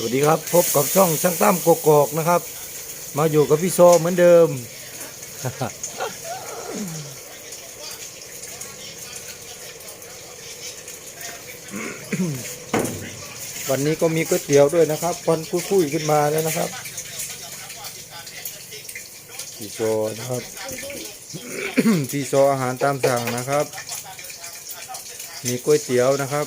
สวัสดีครับ พบกับช่องช่างตั้มกกอกนะครับ มาอยู่กับพี่โซเหมือนเดิม วันนี้ก็มีก๋วยเตี๋ยวด้วยนะครับควันคุ้ยๆขึ้นมาแล้วนะครับพี่โซนะครับพี่โซอาหารตามสั่งนะครับ มีก๋วยเตี๋ยวนะครับ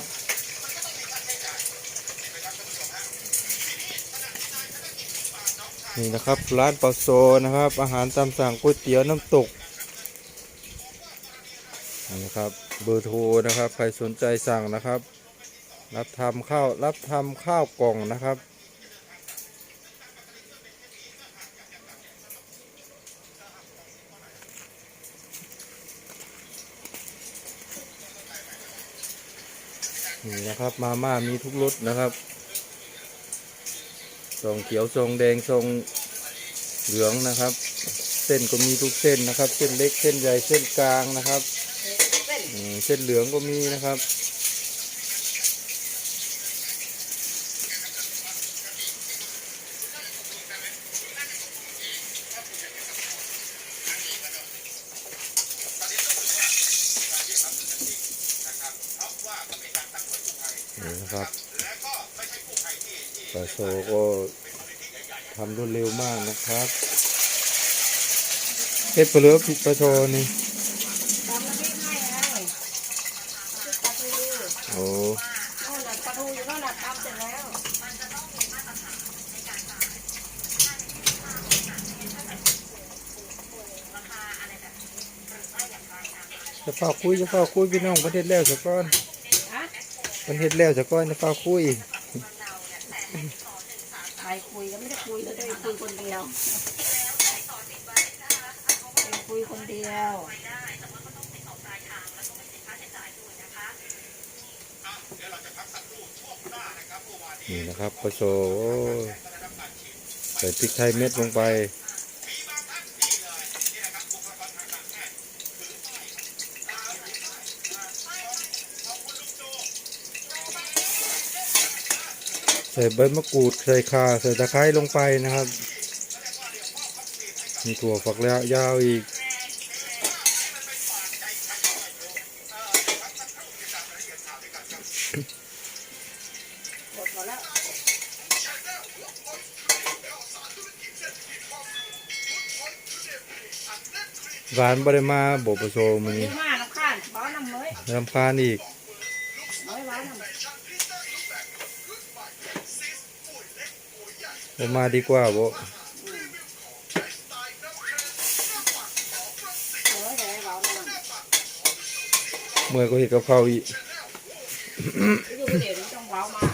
นี่นะครับร้านปลาโซนะครับ อาหารตามสั่งก๋วยเตี๋ยวน้ำตกนี่นะครับเบอร์โทรนะครับใครสนใจสั่งนะครับ รับทำข้าวรับทำข้าวกล่องนะครับนี่นะครับมาม่ามีทุกรสนะครับ ทรงเขียวทรงแดงทรงเหลืองนะครับ เส้นก็มีทุกเส้นนะครับ เส้นเล็กเส้นใหญ่เส้นกลางนะครับเส้นเหลืองก็มีนะครับนี่นะครับ ปลาโซก็ทำรวดเร็วมากนะครับเฮ็ดปลาเลือผิดปลาโซนี่โอ้โน่นน่ะปลาทูอยู่โน่นน่ะตำเสร็จแล้วจะเฝ้าคุยจะเฝ้าคุยพี่น้องประเทศแล้วสักก้อนประเทศแล้วสักก้อนจะเฝ้าคุย ยก็ไม่ได้คุยแล้วได้คุยคนเดียวได้คุยคนเดียวนี่นะครับปลาโซโอ้ใส่พริกไทยเม็ดลงไป ใส่ใบมะกรูดใส่ข่าใส่ตะไคร้ลงไปนะครับ มีถั่วฝักยาวอีกหมดหมดแล้วหวานบริมาบปลาโซมันดีนี่มากน้ำข้านบ้าน้ำเมยรำคาญอีก เมยบ้าน้ำ ผมมาดีกว่าบ่เมื่อก็เห็นกับข้าอีก อยู่เดี๋ยวนี้ต้องบ้ามา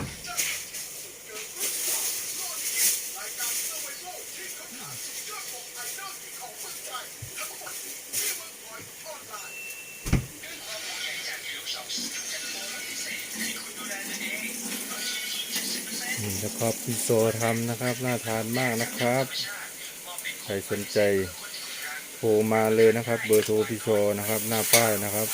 นี่นะครับพี่โซทำนะครับ น่าทานมากนะครับ ใครสนใจโทรมาเลยนะครับ เบอร์โทรพี่โซนะครับ หน้าป้ายนะครับ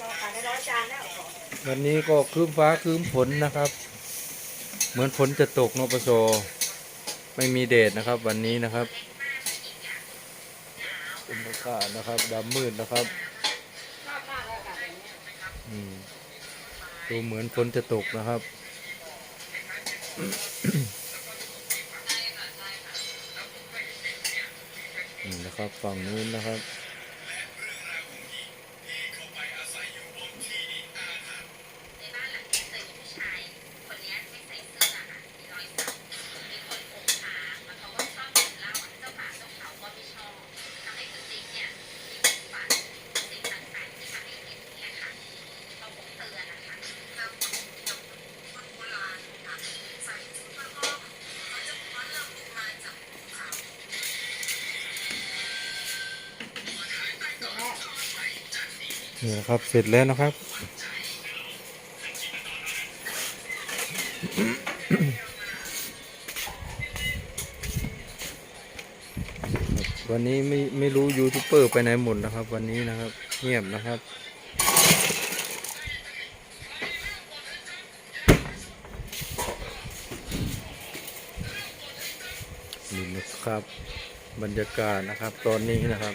ต่อไปได้ร้อยจานแล้ว วันนี้ก็ครึ้มฟ้าครึ้มฝนนะครับ เหมือนฝนจะตกนอปโซไม่มีแดดนะครับ วันนี้นะครับเป็นอากาศนะครับดำมืดนะครับอบมากเลยอดูเหมือนฝนจะตกนะครับนี่นะครับฝั่งนู้นนะครับ นี่นะครับเสร็จแล้วนะครับ วันนี้ไม่ไม่รู้ยูทูบเบอร์ไปไหนหมดนะครับ วันนี้นะครับเงียบนะครับนี่นะครับบรรยากาศนะครับ ตอนนี้นะครับ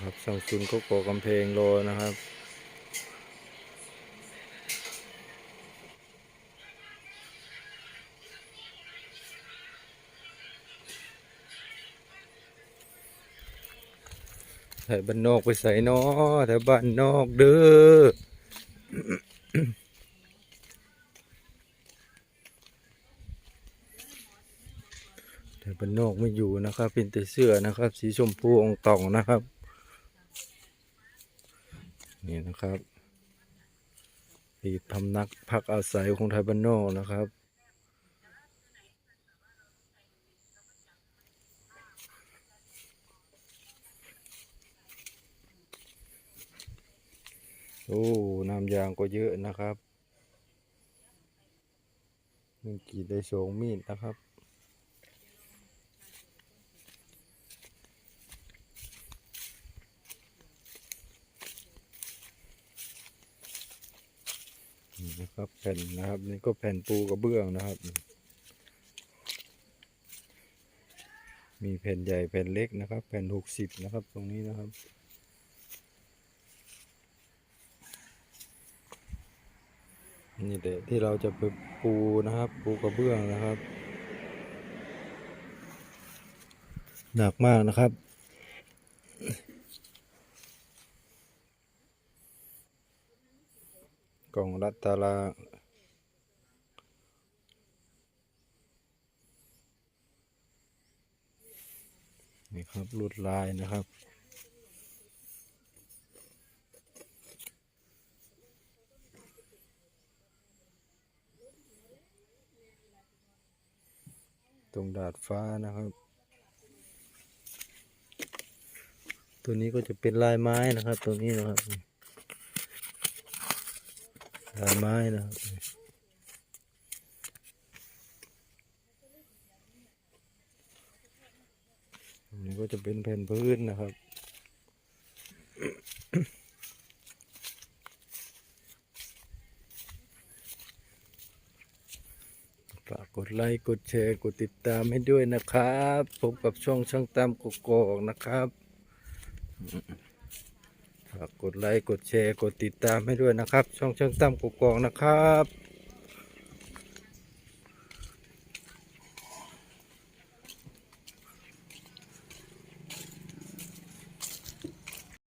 นะครับซัมซุนก็ก่อกำแพงรอนะครับไถบ้านนอกไปใส่นอแถวบ้านนอกเด้อแถวบ้านนอกไม่อยู่นะครับ เป็นแต่เสื้อนะครับ สีชมพูองตองนะครับ นี่นะครับที่พำนักพักอาศัยของไทยบ้านนอกนะครับ โอ้น้ำยางก็เยอะนะครับหนึ่งกรีดได้สองมีดนะครับ นะครับ แผ่นนะครับ นี่ก็แผ่นปูกระเบื้องนะครับ มีแผ่นใหญ่แผ่นเล็กนะครับ แผ่นหกสิบนะครับ ตรงนี้นะครับ นี่แหละที่เราจะไปปูนะครับ ปูกระเบื้องนะครับหนักมากนะครับ กล่องรัดตารางนี่ครับลวดลายนะครับตรงดาดฟ้านะครับ ตัวนี้ก็จะเป็นลายไม้นะครับ ตัวนี้นะครับ ลาไม้นะครับนนี้ก็จะเป็นแผ่นพื้นนะครับฝากกดไลค์กดแชร์กดติดตามให้ด้วยนะครับพบกับช่องช่างตามกกอกนะครับ ฝากกดไลค์กดแชร์กดติดตามให้ด้วยนะครับ ช่องช่างตั้มกกองนะครับ